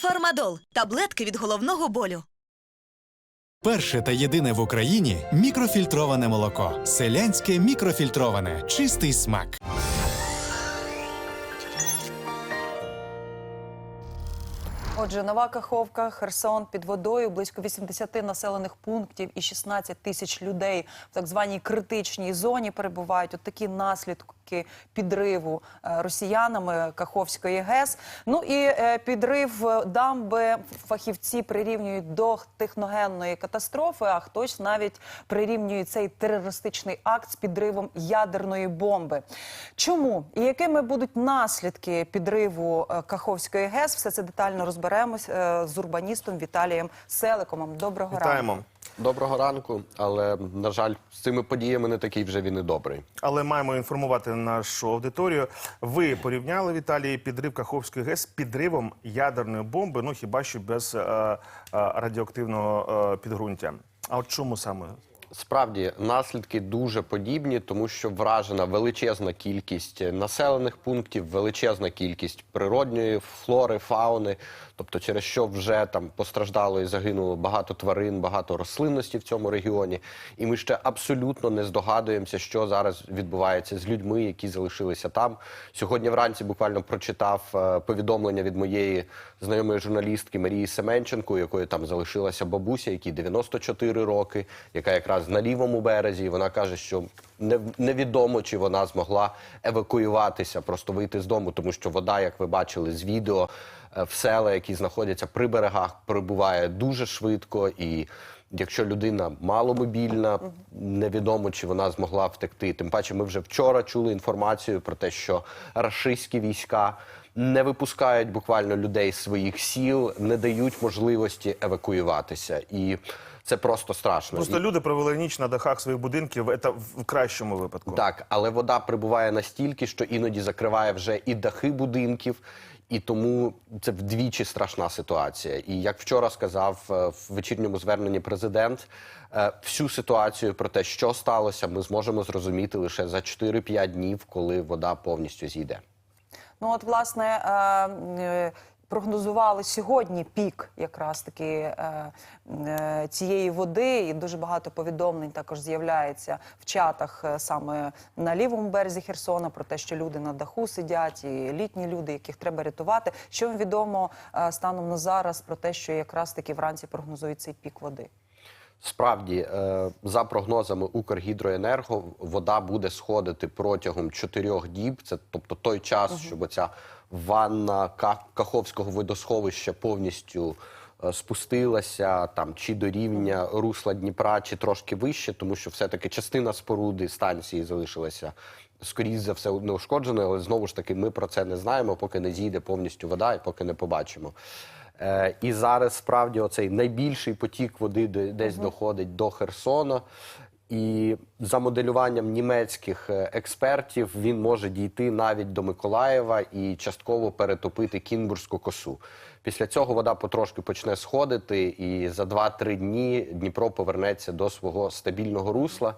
Фармадол таблетки від головного болю. Перше та єдине в Україні мікрофільтроване молоко. Селянське мікрофільтроване. Чистий смак. Отже, Нова Каховка, Херсон під водою, близько 80 населених пунктів і 16 тисяч людей в так званій критичній зоні перебувають. От такі наслідки підриву е, росіянами Каховської ГЕС. Ну і е, підрив дамби фахівці прирівнюють до техногенної катастрофи, а хтось навіть прирівнює цей терористичний акт з підривом ядерної бомби. Чому і якими будуть наслідки підриву е, Каховської ГЕС? Все це детально розберемось е, з урбаністом Віталієм Селикомом. Доброго ранку. Доброго ранку, але на жаль, з цими подіями не такий вже він і добрий. Але маємо інформувати нашу аудиторію. Ви порівняли Віталій підрив Каховської ГЕС з підривом ядерної бомби. Ну хіба що без е, е, радіоактивного е, підґрунтя. А от чому саме? Справді наслідки дуже подібні, тому що вражена величезна кількість населених пунктів, величезна кількість природньої флори, фауни. Тобто, через що вже там постраждало і загинуло багато тварин, багато рослинності в цьому регіоні. І ми ще абсолютно не здогадуємося, що зараз відбувається з людьми, які залишилися там. Сьогодні вранці буквально прочитав е, повідомлення від моєї знайомої журналістки Марії Семенченко, якої там залишилася бабуся, якій 94 роки, яка якраз на лівому березі. Вона каже, що не- невідомо, чи вона змогла евакуюватися, просто вийти з дому, тому що вода, як ви бачили з відео, е, в села, які знаходяться при берегах, прибуває дуже швидко і. Якщо людина маломобільна, невідомо чи вона змогла втекти. Тим паче, ми вже вчора чули інформацію про те, що рашистські війська не випускають буквально людей з своїх сіл, не дають можливості евакуюватися, і це просто страшно. Просто люди провели ніч на дахах своїх будинків. Це в кращому випадку. так, але вода прибуває настільки, що іноді закриває вже і дахи будинків, і тому це вдвічі страшна ситуація. І як вчора сказав е, в вечірньому зверненні президент, е, всю ситуацію про те, що сталося, ми зможемо зрозуміти лише за 4-5 днів, коли вода повністю зійде. Ну от власне е, прогнозували сьогодні пік якраз таки е, е, цієї води, і дуже багато повідомлень також з'являється в чатах е, саме на лівому березі Херсона про те, що люди на даху сидять, і літні люди, яких треба рятувати. Що вам відомо станом на зараз про те, що якраз таки вранці прогнозують цей пік води? Справді, е, за прогнозами Укргідроенерго, вода буде сходити протягом чотирьох діб. Це тобто той час, щоб оця ванна Каховського водосховища повністю е, спустилася там чи до рівня русла Дніпра, чи трошки вище, тому що все-таки частина споруди станції залишилася. Скоріше за все неушкодженою, але знову ж таки ми про це не знаємо, поки не зійде повністю вода і поки не побачимо. Е, і зараз справді оцей найбільший потік води де- десь доходить до Херсона. І за моделюванням німецьких е, експертів він може дійти навіть до Миколаєва і частково перетопити Кінбурзьку косу. Після цього вода потрошки почне сходити, і за 2-3 дні Дніпро повернеться до свого стабільного русла.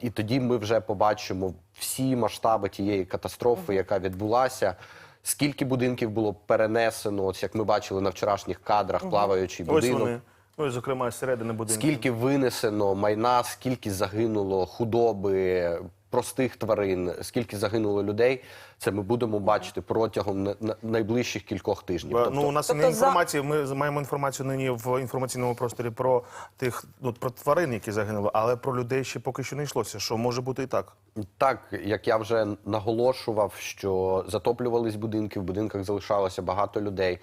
І тоді ми вже побачимо всі масштаби тієї катастрофи, яка відбулася. Скільки будинків було перенесено, ось як ми бачили на вчорашніх кадрах, плаваючий Ось будинок. вони. Ось, зокрема, з середини будинку. Скільки винесено майна, скільки загинуло худоби, простих тварин, скільки загинуло людей, це ми будемо бачити протягом на- на- найближчих кількох тижнів. Е, Тобто, Ну, у нас Тобто не за- інформація. Ми маємо інформацію нині в інформаційному просторі про тих ну, про тварин, які загинули, але про людей ще поки що не йшлося. Що може бути і так. Так, як я вже наголошував, що затоплювались будинки, в будинках залишалося багато людей.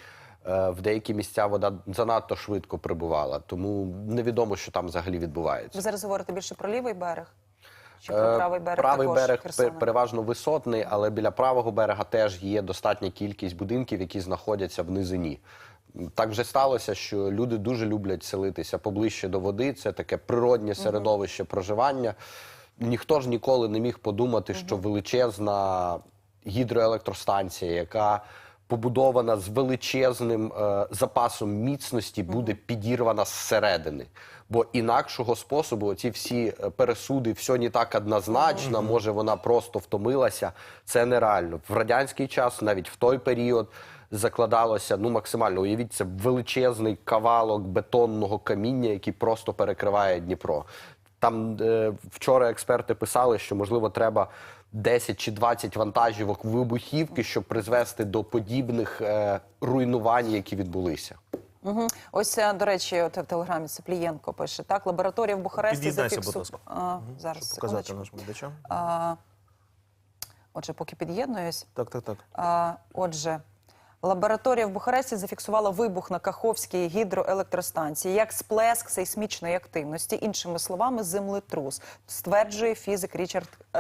Е, В деякі місця вода занадто швидко прибувала, тому невідомо, що там взагалі Ви відбувається. зараз говорите більше про лівий берег? Чи про Е, правий берег Правий також берег Херсона? переважно висотний, але біля правого берега теж є достатня кількість будинків, які знаходяться в низині. Так вже сталося, що люди дуже люблять селитися поближче до води. Це таке природнє середовище проживання. Ніхто ж ніколи не міг подумати, що величезна гідроелектростанція, яка побудована з величезним е, запасом міцності, буде підірвана зсередини. Бо інакшого способу ці всі е, пересуди, все не так однозначно, може вона просто втомилася. Це нереально. В радянський час, навіть в той період, закладалося ну максимально. Уявіть, це величезний кавалок бетонного каміння, який просто перекриває Дніпро. Там е, вчора експерти писали, що можливо треба 10 чи 20 вантажівок вибухівки, щоб призвести до подібних е, руйнувань, які відбулися. Угу. Ось, е, до речі, от в телеграмі Цеплієнко пише, так, лабораторія в Бухаресті зафіксувала зафіксу- будь ласка. А, зараз, Щоб показати секундочку. нашим глядачам. А, отже, поки під'єднуюсь. Так, так, так. А, отже, лабораторія в Бухаресті зафіксувала вибух на Каховській гідроелектростанції як сплеск сейсмічної активності, іншими словами, землетрус, стверджує фізик Річард е,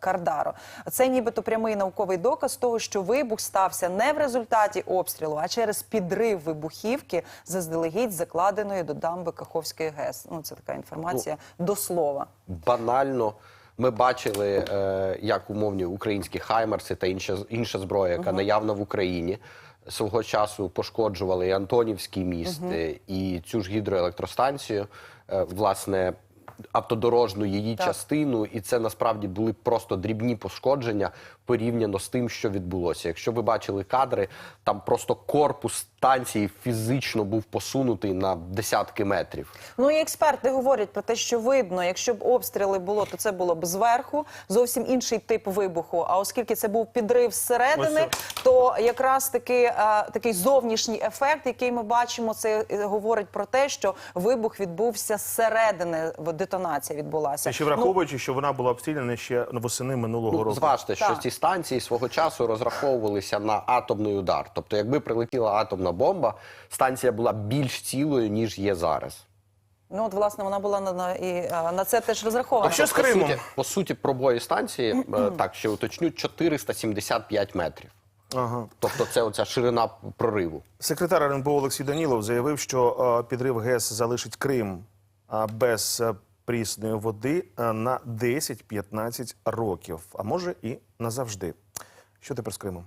Кардаро. Це нібито прямий науковий доказ того, що вибух стався не в результаті обстрілу, а через підрив вибухівки заздалегідь закладеної до дамби Каховської ГЕС. Ну це така інформація до слова. банально. Ми бачили, е, як умовні українські хаймерси та інша, інша зброя, яка наявна в Україні. Свого часу пошкоджували і Антонівський міст, е, і цю ж гідроелектростанцію, е, власне, автодорожну її Так. частину. І це насправді були просто дрібні пошкодження порівняно з тим, що відбулося. Якщо ви бачили кадри, там просто корпус станції фізично був посунутий на десятки метрів. Ну і експерти говорять про те, що видно, якщо б обстріли було, то це було б зверху, зовсім інший тип вибуху. А оскільки це був підрив зсередини, то якраз таки е, такий зовнішній ефект, який ми бачимо, це е, говорить про те, що вибух відбувся зсередини, в- детонація відбулася. Це ще Ну, враховуючи, що вона була обстріляна ще восени минулого Ну, року. зважте, що Так. ці станції свого часу розраховувалися на атомний удар. Тобто, якби прилетіла атомна бомба, станція була більш цілою, ніж є зараз. ну от власне вона була на, на і на це теж розрахована. А що з по суті, по суті, пробої станції, е, так ще уточню, 475 метрів. Ага. Тобто, це оця ширина прориву. Секретар РНБО Олексій Данілов заявив, що е, підрив ГЕС залишить Крим без е, прісної води е, на 10-15 років, а може і назавжди. Що тепер з Кримом?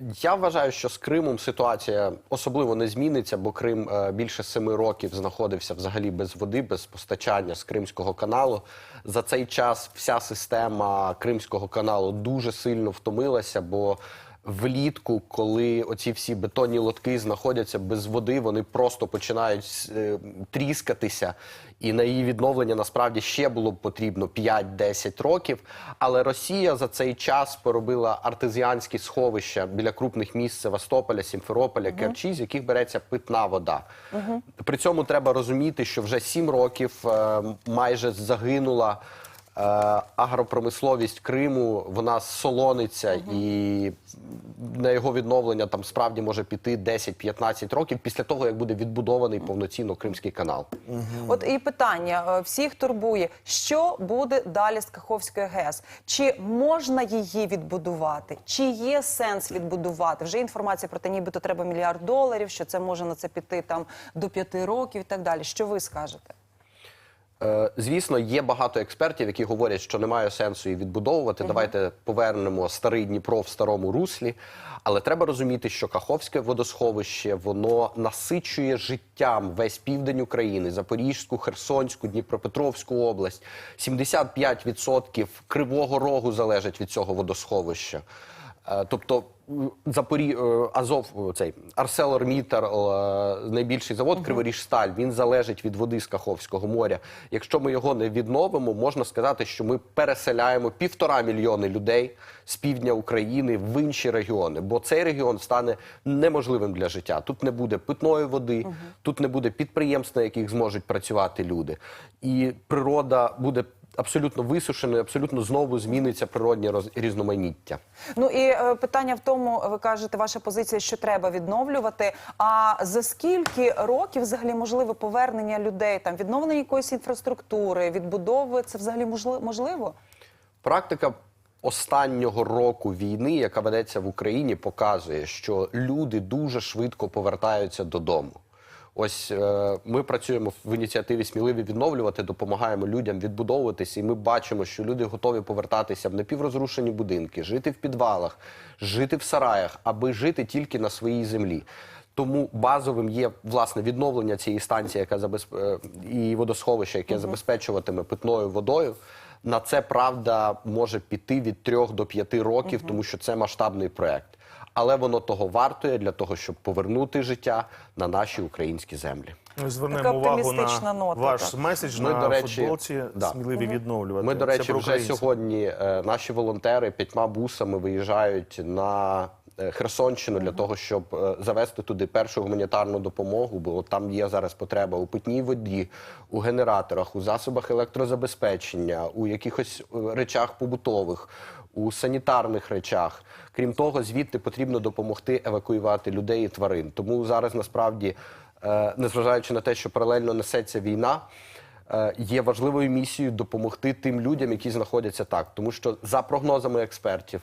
Я вважаю, що з Кримом ситуація особливо не зміниться, бо Крим е, більше семи років знаходився взагалі без води, без постачання з Кримського каналу. За цей час вся система Кримського каналу дуже сильно втомилася, бо влітку, коли оці всі бетонні лотки знаходяться без води, вони просто починають е, тріскатися. І на її відновлення насправді ще було б потрібно 5-10 років. Але Росія за цей час поробила артезіанські сховища біля крупних міст Севастополя, Сімферополя, Керчі, з яких береться питна вода. При цьому треба розуміти, що вже 7 років е, майже загинула. Е, Агропромисловість Криму вона солониться, і на його відновлення там справді може піти 10-15 років після того, як буде відбудований повноцінно Кримський канал. От і питання е, всіх турбує, що буде далі з Каховською ГЕС? Чи можна її відбудувати? Чи є сенс відбудувати? Вже інформація про те, нібито треба мільярд доларів, що це може на це піти там до п'яти років і так далі. Що ви скажете? Е, Звісно, є багато експертів, які говорять, що немає сенсу її відбудовувати. Давайте повернемо старий Дніпро в старому руслі. Але треба розуміти, що Каховське водосховище воно насичує життям весь південь України, Запорізьку, Херсонську, Дніпропетровську область. 75% Кривого Рогу залежать від цього водосховища. Е, Тобто Запорі... е, Азов, цей Арселормітер, е, найбільший завод Криворіжсталь, він залежить від води з Каховського моря. Якщо ми його не відновимо, можна сказати, що ми переселяємо півтора мільйони людей з півдня України в інші регіони, бо цей регіон стане неможливим для життя. Тут не буде питної води, тут не буде підприємств, на яких зможуть працювати люди, і природа буде. Абсолютно висушеною, абсолютно знову зміниться природнє роз- різноманіття. Ну і е, питання в тому, ви кажете, ваша позиція, що треба відновлювати. А за скільки років взагалі можливе повернення людей, там відновлення якоїсь інфраструктури, відбудови це взагалі можливо? Практика останнього року війни, яка ведеться в Україні, показує, що люди дуже швидко повертаються додому. Ось е, ми працюємо в ініціативі Сміливі відновлювати, допомагаємо людям відбудовуватися, і ми бачимо, що люди готові повертатися в напіврозрушені будинки, жити в підвалах, жити в сараях, аби жити тільки на своїй землі. Тому базовим є власне відновлення цієї станції, яка забезп... е, і водосховища, яке забезпечуватиме питною водою. На це правда може піти від 3 до 5 років, тому що це масштабний проект. Але воно того вартує для того, щоб повернути життя на наші українські землі. Ми звернемо Така увагу на нота, ваш так. меседж Ми, на до речі, футболці да. сміливі відновлювати. Ми, до речі, вже сьогодні е, наші волонтери п'ятьма бусами виїжджають на Херсонщину для того, щоб е, завести туди першу гуманітарну допомогу, бо там є зараз потреба у питній воді, у генераторах, у засобах електрозабезпечення, у якихось е, речах побутових. У санітарних речах, крім того, звідти потрібно допомогти евакуювати людей і тварин. Тому зараз насправді, е, незважаючи на те, що паралельно несеться війна, е, є важливою місією допомогти тим людям, які знаходяться так. Тому що за прогнозами експертів.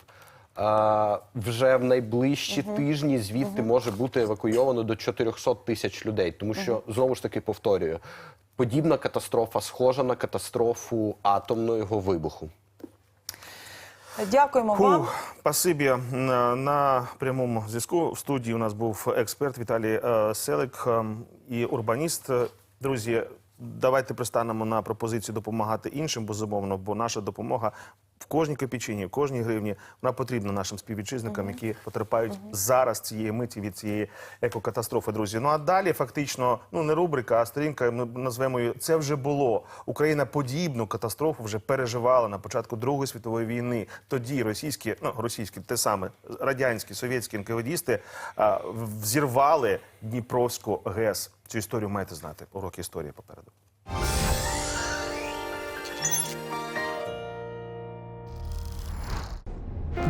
Е, Вже в найближчі тижні звідти може бути евакуйовано до 400 тисяч людей, тому що знову ж таки повторюю, подібна катастрофа схожа на катастрофу атомного вибуху. Дякуємо вам. Фух, Спасибі. На, на прямому зв'язку в студії у нас був експерт Віталій е, Селик е, і урбаніст. Друзі, давайте пристанемо на пропозицію допомагати іншим, безумовно, бо наша допомога в кожній копійчині, в кожній гривні вона потрібна нашим співвітчизникам, які потерпають зараз цієї миті від цієї екокатастрофи. Друзі. Ну а далі фактично, ну не рубрика, а сторінка. Ми назвемо її це вже було. Україна подібну катастрофу вже переживала на початку Другої світової війни. Тоді російські, ну російські, те саме радянські совєтські НКВДісти а, взірвали Дніпровську ГЕС. Цю історію маєте знати. Уроки історії попереду.